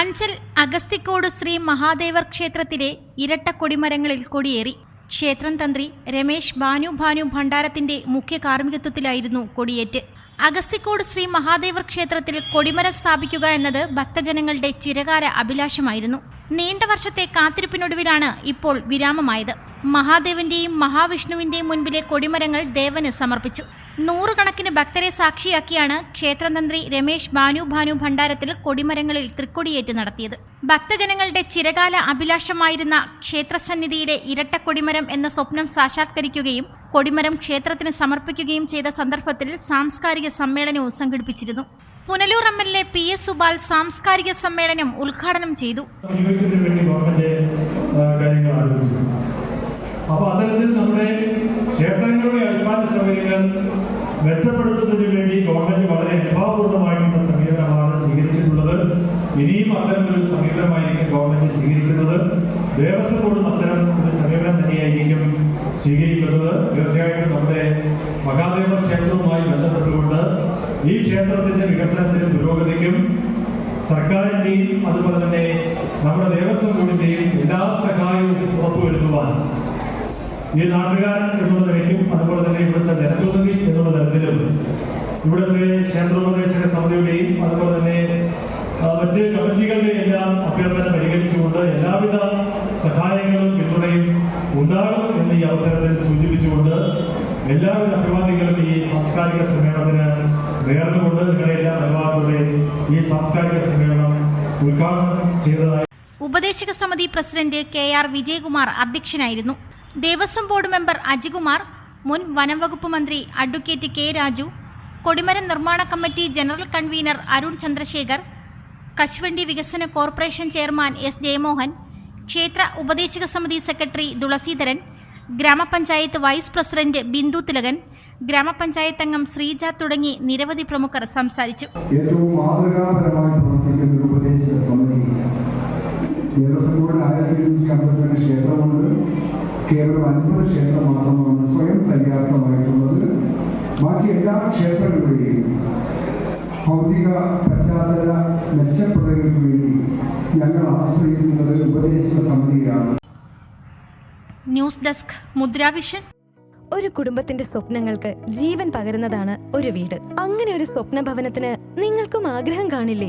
അഞ്ചൽ അഗസ്തിക്കോട് ശ്രീ മഹാദേവർ ക്ഷേത്രത്തിലെ ഇരട്ട കൊടിമരങ്ങളിൽ കൊടിയേറി. ക്ഷേത്രം തന്ത്രി രമേശ് ബാനു ഭാനു ഭണ്ഡാരത്തിന്റെ മുഖ്യ കാർമ്മികത്വത്തിലായിരുന്നു കൊടിയേറ്റ്. അഗസ്തിക്കോട് ശ്രീ മഹാദേവർ ക്ഷേത്രത്തിൽ കൊടിമരം സ്ഥാപിക്കുക എന്നത് ഭക്തജനങ്ങളുടെ ചിരകാല അഭിലാഷമായിരുന്നു. നീണ്ട വർഷത്തെ കാത്തിരിപ്പിനൊടുവിലാണ് ഇപ്പോൾ വിരാമമായത്. മഹാദേവന്റെയും മഹാവിഷ്ണുവിന്റെയും മുൻപിലെ കൊടിമരങ്ങൾ ദേവന് സമർപ്പിച്ചു. നൂറുകണക്കിന് ഭക്തരെ സാക്ഷിയാക്കിയാണ് ക്ഷേത്രതന്ത്രി രമേശ് ബാനു ഭാനു ഭണ്ഡാരത്തിൽ കൊടിമരങ്ങളിൽ തൃക്കൊടിയേറ്റ് നടത്തിയത്. ഭക്തജനങ്ങളുടെ ചിരകാല അഭിലാഷമായിരുന്ന ക്ഷേത്രസന്നിധിയിലെ ഇരട്ട കൊടിമരം എന്ന സ്വപ്നം സാക്ഷാത്കരിക്കുകയും കൊടിമരം ക്ഷേത്രത്തിന് സമർപ്പിക്കുകയും ചെയ്ത സന്ദർഭത്തിൽ സാംസ്കാരിക സമ്മേളനവും സംഘടിപ്പിച്ചിരുന്നു. Punalur M L A P S Supal സാംസ്കാരിക സമ്മേളനം ഉദ്ഘാടനം ചെയ്തു. അപ്പൊ അത്തരത്തിൽ നമ്മുടെ ക്ഷേത്രങ്ങളുടെ അടിസ്ഥാന സൗകര്യങ്ങൾ മെച്ചപ്പെടുത്തുന്നതിന് വേണ്ടി ഗവൺമെന്റ് വളരെ അനുഭാവപൂർണമായിട്ടുള്ള സമീപനമാണ് സ്വീകരിച്ചിട്ടുള്ളത്. ഇനിയും അത്തരം ഒരു സമീപനമായിരിക്കും ഗവൺമെന്റ് സ്വീകരിക്കുന്നത്. ദേവസ്വം ബോർഡും അത്തരം ഒരു സമീപനം തന്നെയായിരിക്കും സ്വീകരിക്കുന്നത്. തീർച്ചയായിട്ടും നമ്മുടെ മഹാദേവ ക്ഷേത്രവുമായി ബന്ധപ്പെട്ടുകൊണ്ട് ഈ ക്ഷേത്രത്തിന്റെ വികസനത്തിനും പുരോഗതിക്കും സർക്കാരിന്റെയും അതുപോലെ തന്നെ നമ്മുടെ ദേവസ്വം ബോർഡിന്റെയും എല്ലാ സഹായവും ഉറപ്പുവരുത്തുവാൻ ഈ നാട്ടുകാരൻ എന്നുള്ള നിലയ്ക്കും അതുപോലെ തന്നെ ഇവിടുത്തെ ജനപ്രതിനിധി എന്നുള്ള തരത്തിലും ഇവിടുത്തെ ക്ഷേത്രോപദേശക സമിതിയുടെയും അതുപോലെ തന്നെ മറ്റ് കമ്മിറ്റികളുടെ എല്ലാം അഭ്യർത്ഥന പരിഗണിച്ചുകൊണ്ട് എല്ലാവിധ സഹായങ്ങളും പിന്തുണയും ഉണ്ടാകും എന്ന് ഈ അവസരത്തിൽ സൂചിപ്പിച്ചുകൊണ്ട് എല്ലാവിധ അഭിവാദികളും ഈ സാംസ്കാരിക സമ്മേളനത്തിന് നേർന്നുകൊണ്ട് നിങ്ങളുടെ എല്ലാ അനുവാദത്തോടെ ഈ സാംസ്കാരിക സമ്മേളനം ഉദ്ഘാടനം ചെയ്തതായി ഉപദേശക സമിതി പ്രസിഡന്റ് കെ ആർ വിജയകുമാർ അധ്യക്ഷനായിരുന്നു. ദേവസ്വം ബോർഡ് മെമ്പർ അജികുമാർ മുൻ വനംവകുപ്പ് മന്ത്രി അഡ്വക്കേറ്റ് കെ രാജു കൊടിമരം നിർമ്മാണ committee general convener Arun Chandrashekhar കശുവണ്ടി വികസന കോർപ്പറേഷൻ ചെയർമാൻ എസ് ജയമോഹൻ ക്ഷേത്ര ഉപദേശക സമിതി സെക്രട്ടറി തുളസീധരൻ ഗ്രാമപഞ്ചായത്ത് വൈസ് പ്രസിഡന്റ് ബിന്ദു തിലകൻ ഗ്രാമപഞ്ചായത്ത് അംഗം ശ്രീജ തുടങ്ങി നിരവധി പ്രമുഖർ സംസാരിച്ചു. ഏറ്റവും മാതൃകാപരമായി പ്രവർത്തിക്കുന്ന ഉപദേശക ഉപദേശ സമിതി ആയിരത്തി ഇരുന്നൂറ്റി അമ്പത്തിരണ്ട് ക്ഷേത്രമുണ്ട്. കേവലം അൻപത് ക്ഷേത്രം മാത്രമാണ് സ്വയം പര്യാപ്തമായിട്ടുള്ളത്. ബാക്കി എല്ലാ ക്ഷേത്രങ്ങളുടെയും ഭൗതിക പശ്ചാത്തല മെച്ചപ്പെടുകൾക്ക് വേണ്ടി ഞങ്ങൾ ആശ്രയിക്കുന്നത് ഉപദേശക സമിതിയാണ്. ന്യൂസ് ഡെസ്ക് മുദ്രാവിഷൻ ഒരു കുടുംബത്തിന്റെ സ്വപ്നങ്ങൾക്ക് ജീവൻ പകരുന്നതാണ് ഒരു വീട്. അങ്ങനെ ഒരു സ്വപ്ന ഭവനത്തിന് നിങ്ങൾക്കും ആഗ്രഹം കാണില്ലേ?